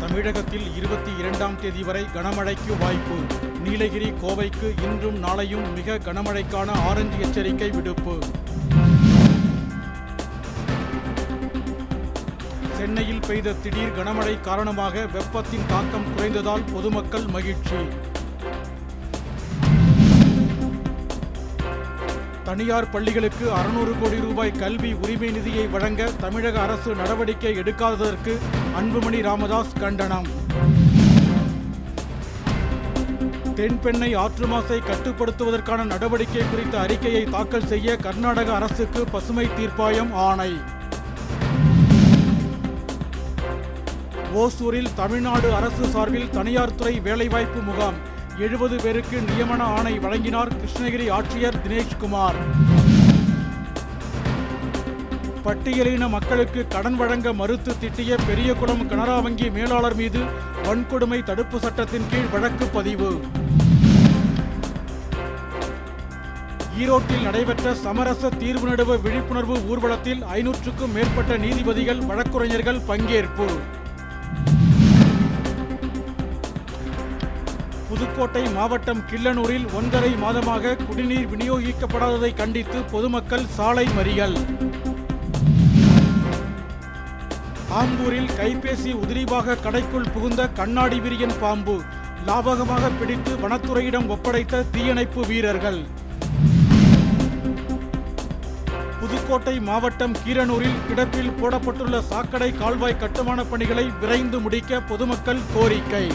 தமிழகத்தில் இருபத்தி இரண்டாம் தேதி வரை கனமழைக்கு வாய்ப்பு. நீலகிரி கோவைக்கு இன்றும் நாளையும் மிக கனமழைக்கான ஆரஞ்சு எச்சரிக்கை விடுப்பு. சென்னையில் பெய்த திடீர் கனமழை காரணமாக வெப்பத்தின் தாக்கம் குறைந்ததால் பொதுமக்கள் மகிழ்ச்சி. தனியார் பள்ளிகளுக்கு அறுநூறு கோடி ரூபாய் கல்வி உரிமை நிதியை வழங்க தமிழக அரசு நடவடிக்கை எடுக்காததற்கு அன்புமணி ராமதாஸ் கண்டனம். தென்பெண்ணை ஆற்று மாசை கட்டுப்படுத்துவதற்கான நடவடிக்கை குறித்த அறிக்கையை தாக்கல் செய்ய கர்நாடக அரசுக்கு பசுமை தீர்ப்பாயம் ஆணை. ஓசூரில் தமிழ்நாடு அரசு சார்பில் தனியார் துறை வேலைவாய்ப்பு முகாம். எழுபது பேருக்கு நியமன ஆணை வழங்கினார் கிருஷ்ணகிரி ஆட்சியர் தினேஷ்குமார். பட்டியலின மக்களுக்கு கடன் வழங்க மறுத்து திட்டிய பெரியகுளம் கனரா வங்கி மேலாளர் மீது வன்கொடுமை தடுப்பு சட்டத்தின் கீழ் வழக்கு பதிவு. ஈரோட்டில் நடைபெற்ற சமரச தீர்வு நடுவ விழிப்புணர்வு ஊர்வலத்தில் ஐநூற்றுக்கும் மேற்பட்ட நீதிபதிகள் வழக்குரைஞர்கள் பங்கேற்பு. புதுக்கோட்டை மாவட்டம் கிள்ளனூரில் ஒன்றரை மாதமாக குடிநீர் விநியோகிக்கப்படாததை கண்டித்து பொதுமக்கள் சாலை மறியல். ஆம்பூரில் கைபேசி உதிரிபாக கடைக்குள் புகுந்த கண்ணாடி விரியன் பாம்பு லாபகமாக பிடித்து வனத்துறையிடம் ஒப்படைத்த தீயணைப்பு வீரர்கள். புதுக்கோட்டை மாவட்டம் கீரனூரில் கிடப்பில் போடப்பட்டுள்ள சாக்கடை கால்வாய் கட்டுமான பணிகளை விரைந்து முடிக்க பொதுமக்கள் கோரிக்கை.